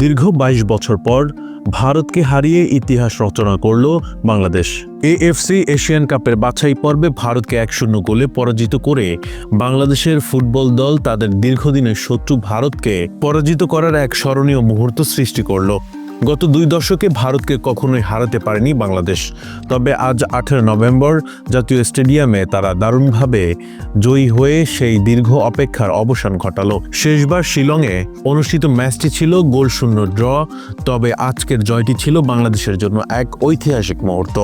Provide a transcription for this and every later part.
দীর্ঘ ২২ বছর পর ভারতকে হারিয়ে ইতিহাস রচনা করল বাংলাদেশ। এএফসি এশিয়ান কাপের বাছাই পর্বে ভারতকে এক শূন্য গোলে পরাজিত করে বাংলাদেশের ফুটবল দল তাদের দীর্ঘদিনের শত্রু ভারতকে পরাজিত করার এক স্মরণীয় মুহূর্ত সৃষ্টি করল। গত দুই দশকে ভারতকে কখনোই হারাতে পারেনি বাংলাদেশ। তবে আজ আঠেরো নভেম্বর জাতীয় স্টেডিয়ামে তারা দারুণভাবে জয়ী হয়ে সেই দীর্ঘ অপেক্ষার অবসান ঘটালো। শেষবার শিলংয়ে অনুষ্ঠিত ম্যাচটি ছিল গোল শূন্য ড্র, তবে আজকের জয়টি ছিল বাংলাদেশের জন্য এক ঐতিহাসিক মুহূর্ত।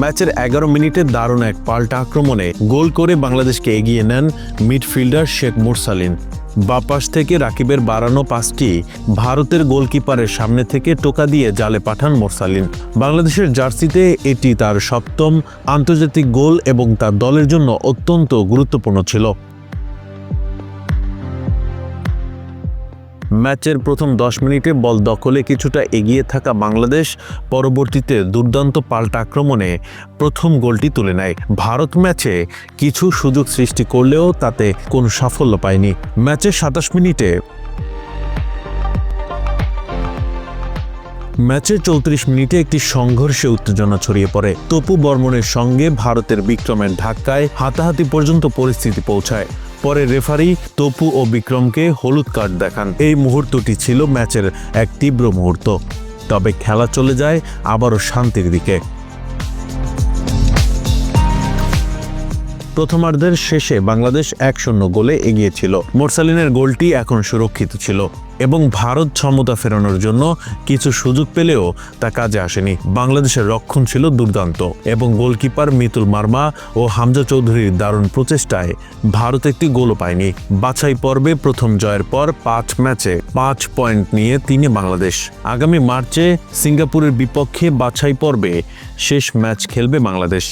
ম্যাচের এগারো মিনিটে দারুণ এক পাল্টা আক্রমণে গোল করে বাংলাদেশকে এগিয়ে নেন মিডফিল্ডার শেখ মুরসালিন। বাপাস থেকে রাকিবের বাড়ানো পাঁচটি ভারতের গোলকিপারের সামনে থেকে টোকা দিয়ে জালে পাঠান মোরসালিন। বাংলাদেশের জার্সিতে এটি তার সপ্তম আন্তর্জাতিক গোল এবং তার দলের জন্য অত্যন্ত গুরুত্বপূর্ণ ছিল। ম্যাচের প্রথম দশ মিনিটে বল দখলে কিছুটা এগিয়ে থাকা বাংলাদেশ পরবর্তীতে দুর্দান্ত পাল্টা আক্রমণে প্রথম গোলটি তুলে নেয়। ভারত ম্যাচে কিছু সুযোগ সৃষ্টি করলেও তাতে কোনো সাফল্য পায়নি। ম্যাচের সাতাশ মিনিটে ম্যাচের চৌত্রিশ মিনিটে একটি সংঘর্ষে উত্তেজনা ছড়িয়ে পড়ে। তপু বর্মনের সঙ্গে ভারতের বিক্রমের ধাক্কায় হাতাহাতি পর্যন্ত পরিস্থিতি পৌঁছায়। পরে রেফারি তপু ও বিক্রমকে হলুদ কার্ড দেখান। এই মুহূর্তটি ছিল ম্যাচের এক তীব্র মুহূর্ত। তবে খেলা চলে যায় আবারও শান্তির দিকে। প্রথমার্ধের শেষে বাংলাদেশ এক শূন্য গোলে এগিয়েছিল মোরসালিনের গোলটি এখন সুরক্ষিত ছিল এবং ভারত সমতা ফেরানোর জন্য কিছু সুযোগ পেলেও তা কাজে আসেনি। বাংলাদেশের রক্ষণ ছিল দুর্দান্ত এবং গোলকিপার মিতুল মার্মা ও হামজা চৌধুরীর দারুণ প্রচেষ্টায় ভারত একটি গোলও পায়নি। বাছাই পর্বে প্রথম জয়ের পর পাঁচ ম্যাচে পাঁচ পয়েন্ট নিয়ে তিনে বাংলাদেশ। আগামী মার্চে সিঙ্গাপুরের বিপক্ষে বাছাই পর্বে শেষ ম্যাচ খেলবে বাংলাদেশ।